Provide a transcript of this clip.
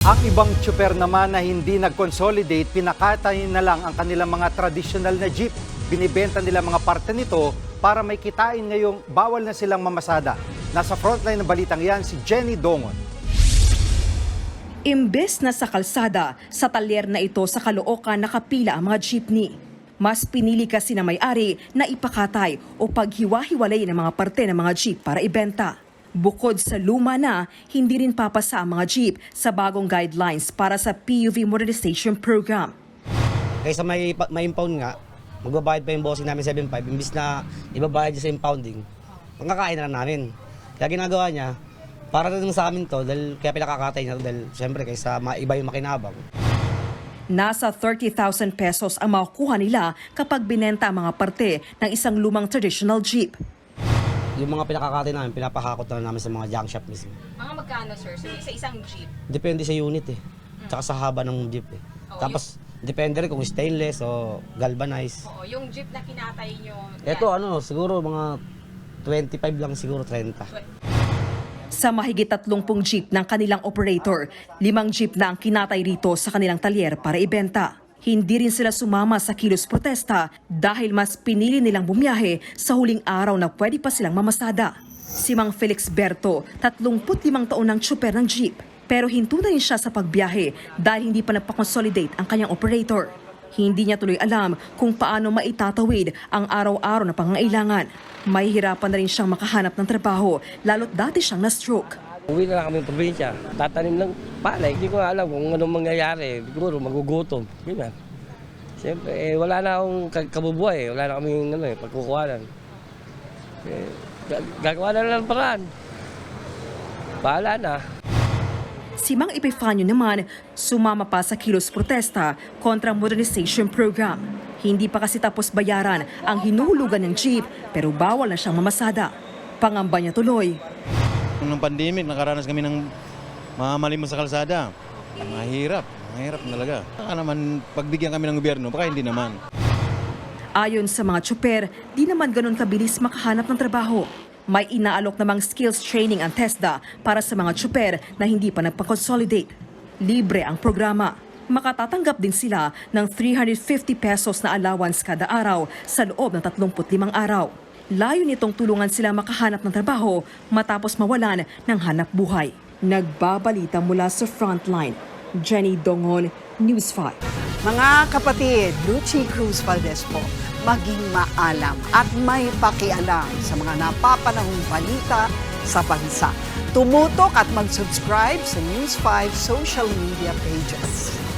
Ang ibang tsuper naman na hindi nag-consolidate, pinakatay na lang ang kanilang mga traditional na jeep. Binibenta nila mga parte nito para may kitain ngayong bawal na silang mamasada. Nasa frontline ng balitang yan si Jenny Dongon. Imbes na sa kalsada, sa talyer na ito sa Caloocan nakapila ang mga jeepney. Mas pinili kasi na may-ari na ipakatay o paghiwa-hiwalay ng mga parte ng mga jeep para ibenta. Bukod sa luma na, hindi rin papasa ang mga jeep sa bagong guidelines para sa PUV modernization program. Kaysa may, may impound nga, magbabayad pa yung bossing namin 7.5, imbis na ibabayad sa impounding, pangkakain na lang namin. Kaya ginagawa niya, para rin sa amin to, dahil kaya pinakakatay niya to, dahil siyempre kaysa maiba yung makinabang. Nasa 30,000 pesos ang makukuha nila kapag binenta ang mga parte ng isang lumang traditional jeep. Yung mga pinakakatay namin, pinapahakot na namin sa mga junk shop mismo. Mga magkano, sir? Sa, sa isang jeep? Depende sa unit eh. Tsaka sa haba ng jeep eh. Oo, Tapos, depende rin kung stainless o galvanized. Oo, yung jeep na kinatay nyo. Ito ano, siguro mga 25 lang siguro 30. Sa mahigit 30 jeep ng kanilang operator, limang jeep na ang kinatay rito sa kanilang talyer para ibenta. Hindi rin sila sumama sa kilos protesta dahil mas pinili nilang bumiyahe sa huling araw na pwede pa silang mamasada. Si Mang Felix Berto, 35 taon ng tsuper ng jeep. Pero hinto na rin siya sa pagbiyahe dahil hindi pa nagpa-consolidate ang kanyang operator. Hindi niya tuloy alam kung paano maitatawid ang araw-araw na pangangailangan. May hirapan na rin siyang makahanap ng trabaho, lalo't dati siyang na-stroke. Uwi na lang kami probinsya. Tatanim ng palay. Hindi ko alam kung anong mangyayari. Siguro magugutom. Ganyan. Siyempre, eh, wala na akong ka- kabubuhay. eh. Wala na kaming ano, eh, pagkukuhanan. Eh, ga- gagawa na lang ng paraan. Bahala na. Si Mang Epifanio naman sumama pa sa kilos protesta kontra modernization program. Hindi pa kasi tapos bayaran ang hinuhulugan ng jeep pero bawal na siyang mamasada. Pangamba niya tuloy, Nung pandemic, nakaranas kami ng mamalimos sa kalsada. Mahirap, mahirap talaga. Baka naman, pagbigyan kami ng gobyerno, baka hindi naman. Ayon sa mga tsuper, di naman ganun kabilis makahanap ng trabaho. May inaalok namang skills training ang TESDA para sa mga tsuper na hindi pa nagpa-consolidate. Libre ang programa. Makatatanggap din sila ng 350 pesos na allowance kada araw sa loob ng 35 araw. Layo nitong tulungan sila makahanap ng trabaho matapos mawalan ng hanap buhay. Nagbabalita mula sa Frontline, Jenny Dongon, News 5. Mga kapatid, Lucy Cruz Valdez po, maging maalam at may pakialam sa mga napapanahong balita sa bansa. Tumutok at mag-subscribe sa News 5 social media pages.